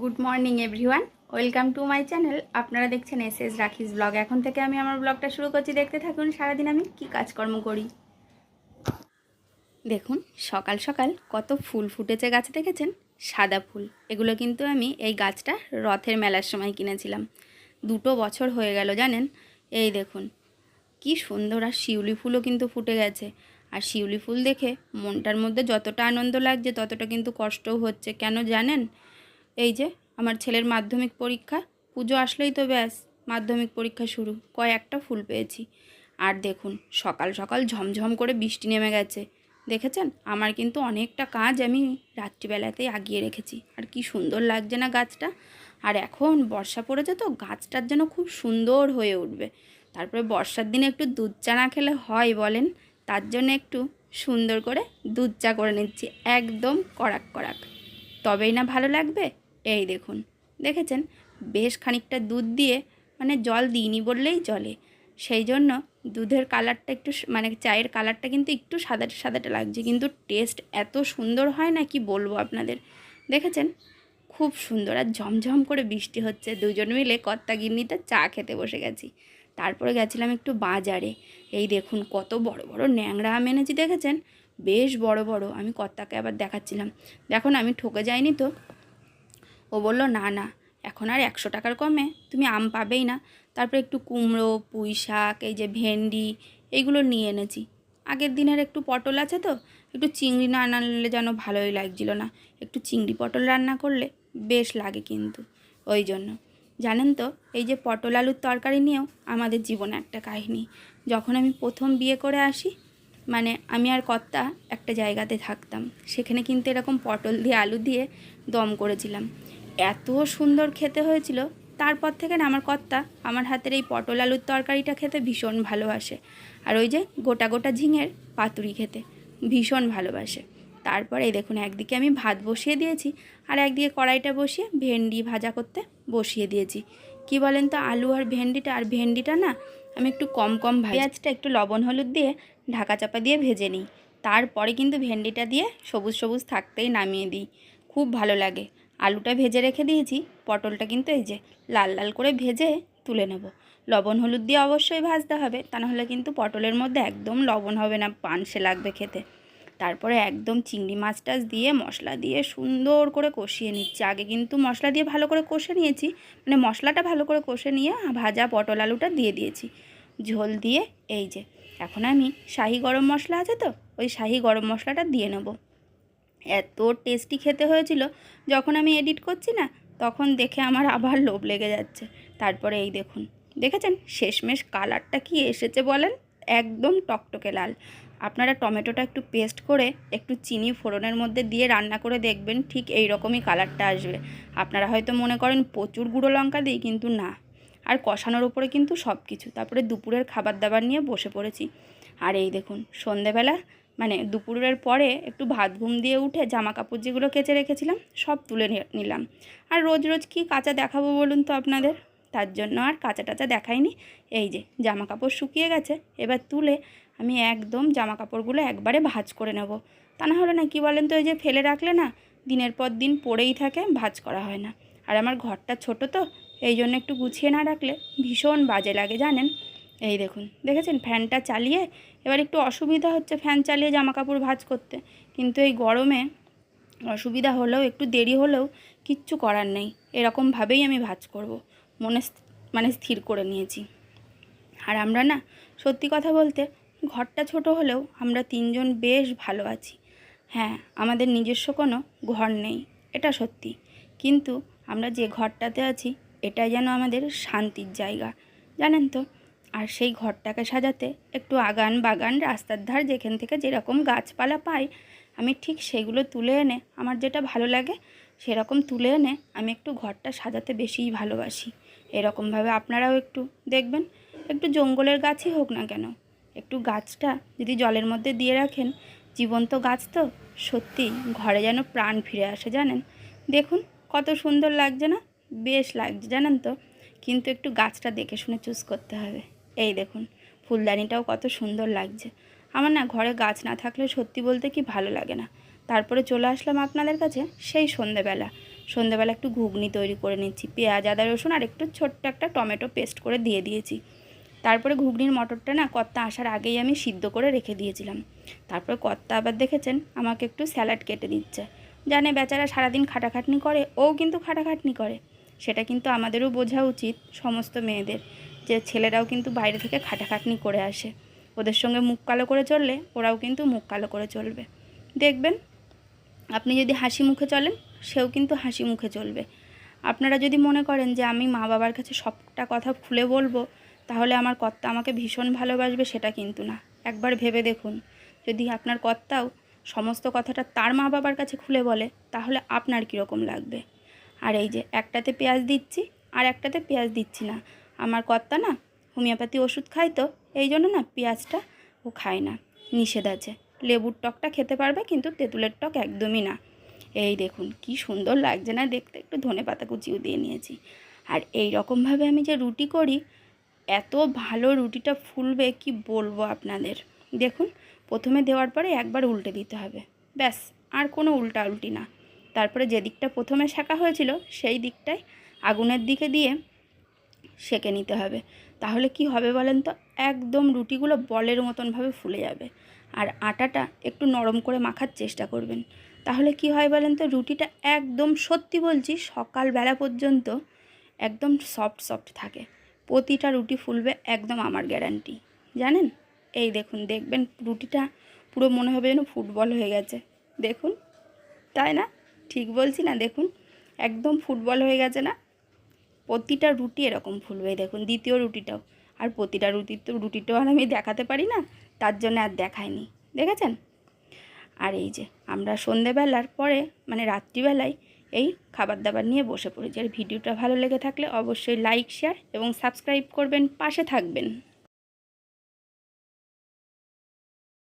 Good morning everyone welcome to my channel আপনারা দেখছেন S S রাখিস ব্লগ। এখন থেকে আমি আমার ব্লগটা শুরু করছি। দেখতে থাকুন, সারাদিন আমি কি কাজকর্ম করি। দেখুন, সকাল সকাল কত ফুল ফুটেছে গাছে দেখেছেন? সাদা ফুল। এগুলো কিন্তু আমি এই গাছটা রথের মেলার সময় কিনেছিলাম। দুটো বছর হয়ে গেল, জানেন? এই দেখুন, কি সুন্দর। আর শিউলি ফুলও কিন্তু ফুটে গেছে। আর শিউলি ফুল দেখে মনটার মধ্যে যতটা আনন্দ লাগছে, ততটা কিন্তু কষ্টও হচ্ছে। কেন জানেন? এই যে, আমার ছেলের মাধ্যমিক পরীক্ষা, পুজো আসলেই তো ব্যাস, মাধ্যমিক পরীক্ষা শুরু, কয়েকটা ফুল পেয়েছি। আর দেখুন, সকাল সকাল ঝমঝম করে বৃষ্টি নেমে গেছে। দেখেছেন? আমার কিন্তু অনেকটা কাজ আমি রাত্রিবেলাতেই আগিয়ে রেখেছি। আর কি সুন্দর লাগছে না গাছটা? আর এখন বর্ষা পড়েছে তো, গাছটার যেন খুব সুন্দর হয়ে উঠবে। তারপরে বর্ষার দিনে একটু দুধ চা না খেলে হয় বলেন, তার জন্য একটু সুন্দর করে দুধ চা করে নিচ্ছি, একদম কড়াক কড়াক। তবেই না ভালো লাগবে? এই দেখুন, দেখেছেন? বেশ খানিকটা দুধ দিয়ে মানে জল দিইনি বললেই চলে। সেই জন্য দুধের কালারটা একটু মানে চায়ের কালারটা কিন্তু একটু সাদা, সাদাটা লাগছে, কিন্তু টেস্ট এত সুন্দর হয় না কি বলব আপনাদের? দেখেছেন? খুব সুন্দর আর ঝমঝম করে বৃষ্টি হচ্ছে, দুজন মিলে কর্তা গিন্নিতে চা খেতে বসে গেছি। তারপরে গেছিলাম একটু বাজারে। এই দেখুন, কত বড় বড় ন্যাংরা আম এনেছি, দেখেছেন? বেশ বড় বড়। আমি কর্তাকে আবার দেখাচ্ছিলাম। দেখুন, আমি ঠকে যাইনি তো। ও বলল, না না, এখন আর একশো টাকার কমে, তুমি আম পাবেই না। তারপরে একটু কুমড়ো, পুঁই শাক, এই যে ভেন্ডি, এইগুলো নিয়ে এনেছি। আগের দিনের একটু পটল আছে তো, একটু চিংড়ি না আনলে যেন ভালোই লাগছিল না। একটু চিংড়ি পটল রান্না করলে বেশ লাগে কিন্তু, ওই জন্য। জানেন তো, এই যে পটল আলুর তরকারি নিয়েও আমাদের জীবনে একটা কাহিনী। যখন আমি প্রথম বিয়ে করে আসি মানে আমি আর কর্তা একটা জায়গাতে থাকতাম। সেখানে কিন্তু এরকম পটল দিয়ে, আলু দিয়ে দম করেছিলাম। এত সুন্দর খেতে হয়েছিল, তারপর থেকে না আমার কর্তা আমার হাতের এই পটল আলুর তরকারিটা খেতে ভীষণ ভালোবাসে। আর ওই যে গোটা গোটা ঝিঙের পাতুরি খেতে ভীষণ ভালোবাসে। তারপরে এই দেখুন, একদিকে আমি ভাত বসিয়ে দিয়েছি আর একদিকে কড়াইটা বসিয়ে ভেন্ডি ভাজা করতে বসিয়ে দিয়েছি। কি বলেন তো, আলু আর ভেন্ডিটা? আর ভেন্ডিটা না আমি একটু কম কম পেঁয়াজটা একটু লবণ হলুদ দিয়ে ঢাকা চাপা দিয়ে ভেজে নিই। তারপরে কিন্তু ভেন্ডিটা দিয়ে সবুজ সবুজ থাকতেই নামিয়ে দিই। খুব ভালো লাগে। আলুটা ভেজে রেখে দিয়েছি, পটলটা কিন্তু এই যে লাল লাল করে ভেজে তুলে নেব। লবণ হলুদ দিয়ে অবশ্যই ভাজতে হবে, তা নাহলে কিন্তু পটলের মধ্যে একদম লবণ হবে না, পানসে লাগবে খেতে। তারপরে একদম চিংড়ি মাছ টাছ দিয়ে মশলা দিয়ে সুন্দর করে কষিয়ে নিচ্ছি। আগে কিন্তু মশলা দিয়ে ভালো করে কষে নিয়েছি মানে মশলাটা ভালো করে কষে নিয়ে ভাজা পটল আলুটা দিয়ে দিয়েছি। ঝোল দিয়ে এই যে, এখন আমি শাহি গরম মশলা আছে তো, ওই শাহি গরম মশলাটা দিয়ে নেব। এত টেস্টি খেতে হয়েছিল, যখন আমি এডিট করছি না, তখন দেখে আমার আবার লোভ লেগে যাচ্ছে। তারপরে এই দেখুন, দেখেছেন? শেষমেশ কালারটা কি এসেছে বলেন? একদম টকটকে লাল। আপনারা টমেটোটা একটু পেস্ট করে একটু চিনি ফোড়নের মধ্যে দিয়ে রান্না করে দেখবেন ঠিক এই রকমই কালারটা আসবে। আপনারা হয়তো মনে করেন প্রচুর গুঁড়ো লঙ্কা দিই, কিন্তু না। আর কষানোর উপরে কিন্তু সব কিছু তারপরে দুপুরের খাবার দাবার নিয়ে বসে পড়েছি। আর এই দেখুন, সন্ধেবেলা মানে দুপুরের পরে একটু ভাত ঘুম দিয়ে উঠে জামা কাপড় যেগুলো কেচে রেখেছিলাম, সব তুলে নিলাম। আর রোজ রোজ কি কাঁচা দেখাবো বলুন তো আপনাদের? তার জন্য আর কাঁচা টাচা দেখাইনি। এই যে জামা কাপড় শুকিয়ে গেছে, এবার তুলে আমি একদম জামা কাপড়গুলো একবারে ভাজ করে নেব। তা না হলে না কি বলেন তো এই যে ফেলে রাখলে না, দিনের পর দিন পড়েই থাকে, ভাজ করা হয় না। আর আমার ঘরটা ছোট তো, এই জন্য একটু গুছিয়ে না রাখলে ভীষণ বাজে লাগে, জানেন? এই দেখুন, দেখেছেন? ফ্যানটা চালিয়ে এবার একটু অসুবিধা হচ্ছে ফ্যান চালিয়ে জামা কাপড় ভাঁজ করতে। কিন্তু এই গরমে অসুবিধা হলেও, একটু দেরি হলেও কিচ্ছু করার নেই। এরকমভাবেই আমি ভাঁজ করব। মনে মানে স্থির করে নিয়েছি। আর আমরা না, সত্যি কথা বলতে, ঘরটা ছোট হলেও আমরা তিনজন বেশ ভালো আছি। হ্যাঁ আমাদের নিজস্ব কোনো ঘর নেই, এটা সত্যি। কিন্তু আমরা যে ঘরটাতে আছি, এটাই যেন আমাদের শান্তির জায়গা। জানেন তো আর সেই ঘরটাকে সাজাতে একটু আগান বাগান রাস্তার ধার যেখান থেকে যেরকম গাছপালা পাই, আমি ঠিক সেগুলো তুলে এনে, আমার যেটা ভালো লাগে সেরকম তুলে এনে আমি একটু ঘরটা সাজাতে বেশিই ভালোবাসি। এরকমভাবে আপনারাও একটু দেখবেন, একটু জঙ্গলের গাছই হোক না কেন, একটু গাছটা যদি জলের মধ্যে দিয়ে রাখেন, জীবন্ত গাছ তো সত্যি ঘরে যেন প্রাণ ফিরে আসে জানেন। দেখুন কত সুন্দর লাগছে না, বেশ লাগছে জানেন তো, কিন্তু একটু গাছটা দেখে শুনে চুজ করতে হবে। এই দেখুন, ফুলদানিটাও কত সুন্দর লাগছে। আমার না ঘরে গাছ না থাকলে সত্যি বলতে কি ভালো লাগে না। তারপরে চলে আসলাম আপনাদের কাছে সেই সন্ধেবেলা। সন্ধ্যেবেলা একটু ঘুগনি তৈরি করে নিচ্ছি, পেঁয়াজ, আদা, রসুন আর একটু ছোট্ট একটা টমেটো পেস্ট করে দিয়ে দিয়েছি। তারপরে ঘুগনির মটরটা না কর্তা আসার আগেই আমি সিদ্ধ করে রেখে দিয়েছিলাম। তারপরে কর্তা আবার দেখেছেন আমাকে একটু স্যালাড কেটে দিচ্ছে। জানে বেচারা সারাদিন খাটাখাটনি করে, ও কিন্তু খাটাখাটনি করে। সেটা কিন্তু আমাদেরও বোঝা উচিত, সমস্ত মেয়েদের। যে ছেলেরাও কিন্তু বাইরে থেকে খাটাখাটনি করে আসে। ওদের সঙ্গে মুখ কালো করে চললে ওরাও কিন্তু মুখ কালো করে চলবে। দেখবেন, আপনি যদি হাসি মুখে চলেন, সেও কিন্তু হাসি মুখে চলবে। আপনারা যদি মনে করেন যে আমি মা বাবার কাছে সবটা কথা খুলে বলব, তাহলে আমার কর্তা আমাকে ভীষণ ভালোবাসবে সেটা কিন্তু না। একবার ভেবে দেখুন, যদি আপনার কর্তাও সমস্ত কথাটা তার মা বাবার কাছে খুলে বলে, তাহলে আপনার কীরকম লাগবে? আর এই যে একটাতে পেঁয়াজ দিচ্ছি, আর একটাতে পেঁয়াজ দিচ্ছি না। আমার কর্তা না হোমিওপ্যাথি ওষুধ খায় তো, এই জন্য না পেঁয়াজটা ও খায় না, নিষেধ আছে। লেবুর টকটা খেতে পারবে কিন্তু তেঁতুলের টক একদমই না। এই দেখুন, কি সুন্দর লাগছে না দেখতে, একটু ধনে পাতা কুচিও দিয়ে নিয়েছি। আর এই রকমভাবে আমি যে রুটি করি, এত ভালো রুটিটা ফুলবে, কি বলব আপনাদের। দেখুন, প্রথমে দেওয়ার পরে একবার উল্টে দিতে হবে। ব্যাস, আর কোনো উল্টা উল্টি না। তারপরে যে দিকটা প্রথমে শাঁকা হয়েছিল, সেই দিকটাই আগুনের দিকে দিয়ে সেঁকে নিতে হবে। তাহলে কি হবে বলেন তো? একদম রুটিগুলো বলের মতনভাবে ফুলে যাবে। আর আটাটা একটু নরম করে মাখার চেষ্টা করবেন। তাহলে কি হয় বলেন তো? রুটিটা একদম সত্যি বলছি, সকালবেলা পর্যন্ত একদম সফট সফট থাকে। প্রতিটা রুটি ফুলবে একদম আমার গ্যারান্টি। জানেন? এই দেখুন, দেখবেন রুটিটা পুরো মনে হবে যেন ফুটবল হয়ে গেছে। দেখুন, তাই না? ঠিক বলছি না? দেখুন, একদম ফুটবল হয়ে গেছে না? প্রতিটা রুটি এরকম ফুলবে দেখুন দ্বিতীয় রুটিটাও। আর প্রতিটা রুটি তো, রুটিটাও আর আমি দেখাতে পারি না, তার জন্য আর দেখায়নি দেখেছেন? আর এই যে, আমরা সন্ধেবেলার পরে মানে রাত্রিবেলায় এই খাবার দাবার নিয়ে বসে পড়েছি। আর ভিডিওটা ভালো লেগে থাকলে অবশ্যই লাইক শেয়ার এবং সাবস্ক্রাইব করবেন, পাশে থাকবেন।